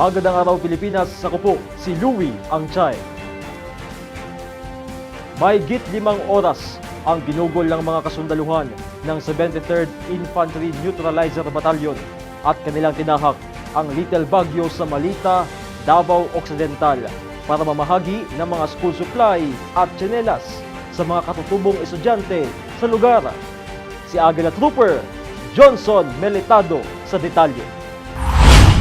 Magandang araw Pilipinas, sa po si Louie Angchay. May git limang oras ang ginugol ng mga kasundaluhan ng 73rd Infantry Neutralizer Battalion at kanilang tinahak ang Little Baguio sa Malita, Davao Occidental para mamahagi ng mga school supply at tsinelas sa mga katutubong estudyante sa lugar. Si Agila Trooper Johnson Melitado sa detalye.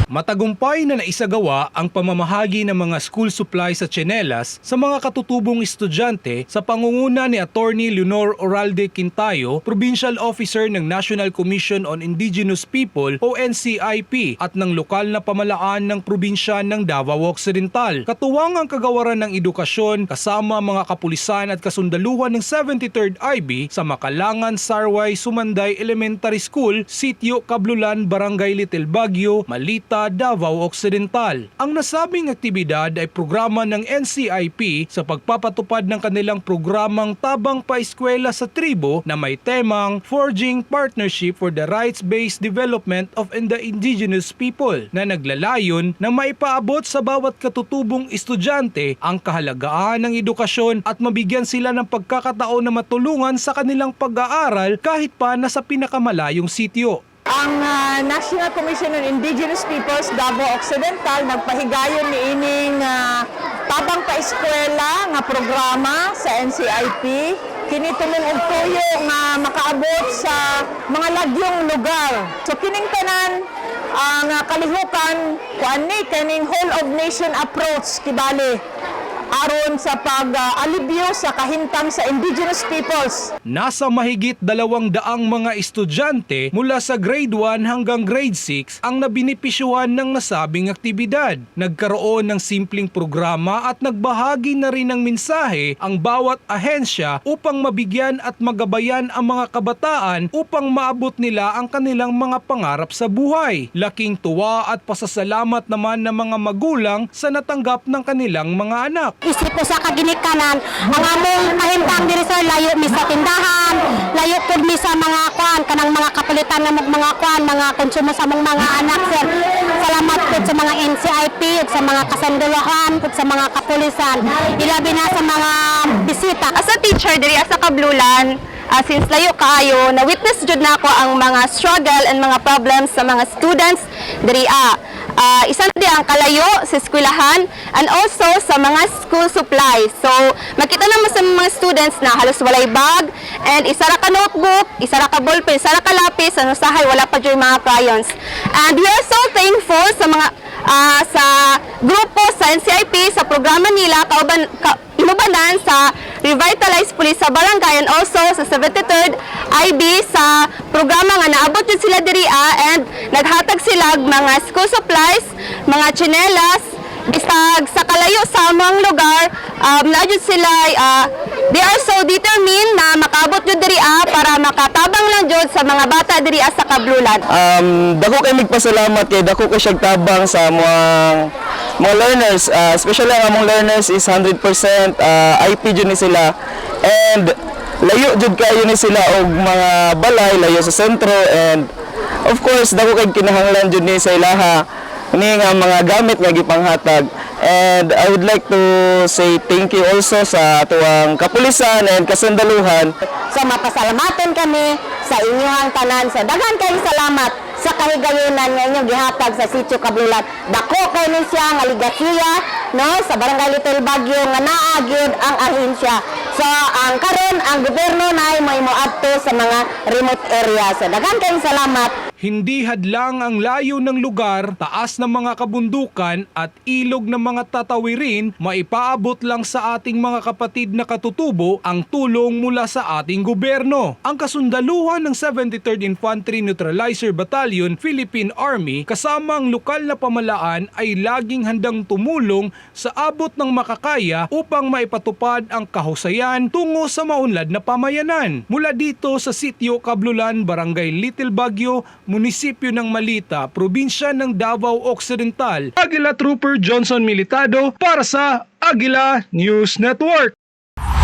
Matagumpay na naisagawa ang pamamahagi ng mga school supplies sa tsinelas sa mga katutubong estudyante sa pangunguna ni Attorney Leonor Oralde Quintayo, Provincial Officer ng National Commission on Indigenous People o NCIP at ng lokal na pamalaan ng probinsya ng Davao Occidental. Katuwang ang kagawaran ng edukasyon kasama mga kapulisan at kasundaluhan ng 73rd IB sa Makalangan Sarway Sumanday Elementary School, Sitio Kablulan, Barangay Little Baguio, Malita, Davao Occidental. Ang nasabing aktibidad ay programa ng NCIP sa pagpapatupad ng kanilang programang Tabang Paeskwela sa Tribo na may temang Forging Partnership for the Rights-Based Development of the Indigenous People na naglalayon na maipaabot sa bawat katutubong estudyante ang kahalagaan ng edukasyon at mabigyan sila ng pagkakataon na matulungan sa kanilang pag-aaral kahit pa nasa pinakamalayong sityo. Ang ah, National Commission on Indigenous Peoples Davao Occidental nagpahigayon ni ining ah, tabang pa eskwela nga programa sa NCIP kini tumong og tuyo nga makaabot sa mga lagyong lugar. So kining tanan ang ah, kalihukan kuan ni kaning whole of nation approach kibali aron sa pag-alibyo sa kahintang sa indigenous peoples Nasa mahigit dalawang daang mga estudyante mula sa grade 1 hanggang grade 6 ang nabinipisyuhan ng nasabing aktibidad. Nagkaroon ng simpleng programa at nagbahagi na rin ng mensahe ang bawat ahensya upang mabigyan at magabayan ang mga kabataan upang maabot nila ang kanilang mga pangarap sa buhay. Laking tuwa at pasasalamat naman ng mga magulang sa natanggap ng kanilang mga anak. Isip ko sa kaginikanan. Ang among kahintang diri sa layo mi sa tindahan. Layo pud mi sa mga kwan kanang mga kapulitan ng mga kwan mga konsumo sa among mga anak sir. Salamat pud sa mga NCIP ug sa mga kasandulahan ug sa mga kapulisan. Ilabi na sa mga bisita. As a teacher diri sa Kablulan, ah, since layo kaayo, na witness jud nako ang mga struggle and mga problems sa mga students diri. Ah, isa na di ang kalayo sa eskwelahan and also sa mga school supplies. So, makita naman sa mga students na halos walay bag and isa ra ka notebook, isa ra ka ballpen, isa ra ka lapis, ano sahay wala pa jud mga crayons. And we are so thankful sa mga ah, sa grupo sa NCIP sa programa nila kauban ka, inubanan sa Revitalize Police sa Barangay and also sa 73rd IB sa programa nga naabot yun sila diri ah, and naghatag sila mga school supplies, mga tsinelas, bisag sa kalayo sa among lugar, um, na sila ah, they are so determined na makaabot jud diri ah, para makatabang lang jud sa mga bata diri ah, sa Kablulan. um, dako kay magpasalamat kay dako kay siyang tabang sa mga mga learners uh, especially ang among learners is 100% uh, IP jud ni sila. And layo jud kayo ni sila og mga balay layo sa sentro. And of course dako kay kinahanglan jud ni sa ilaha ni nga mga gamit nga gipanghatag. And I would like to say thank you also sa tuwang kapulisan and kasundaluhan so mapasalamatan kami sa inyong tanan. Sa daghan kay salamat sa kahigayunan nga gihatag sa sitio Kablulan. Dako kay ni siya nga ligasiya no sa Barangay Little Baguio nga naa gyud ang ahensya. So ang karon ang gobyerno nay may moadto sa mga remote area. So daghan kay salamat Hindi hadlang ang layo ng lugar, taas ng mga kabundukan at ilog ng mga tatawirin, maipaabot lang sa ating mga kapatid na katutubo ang tulong mula sa ating gobyerno. Ang kasundaluhan ng 73rd Infantry Neutralizer Battalion, Philippine Army, kasama ang lokal na pamalaan ay laging handang tumulong sa abot ng makakaya upang maipatupad ang kahusayan tungo sa maunlad na pamayanan. Mula dito sa sitio Kablulan, Barangay Little Baguio, munisipyo ng Malita, probinsya ng Davao Occidental. Agila Trooper Johnson Militado para sa Agila News Network.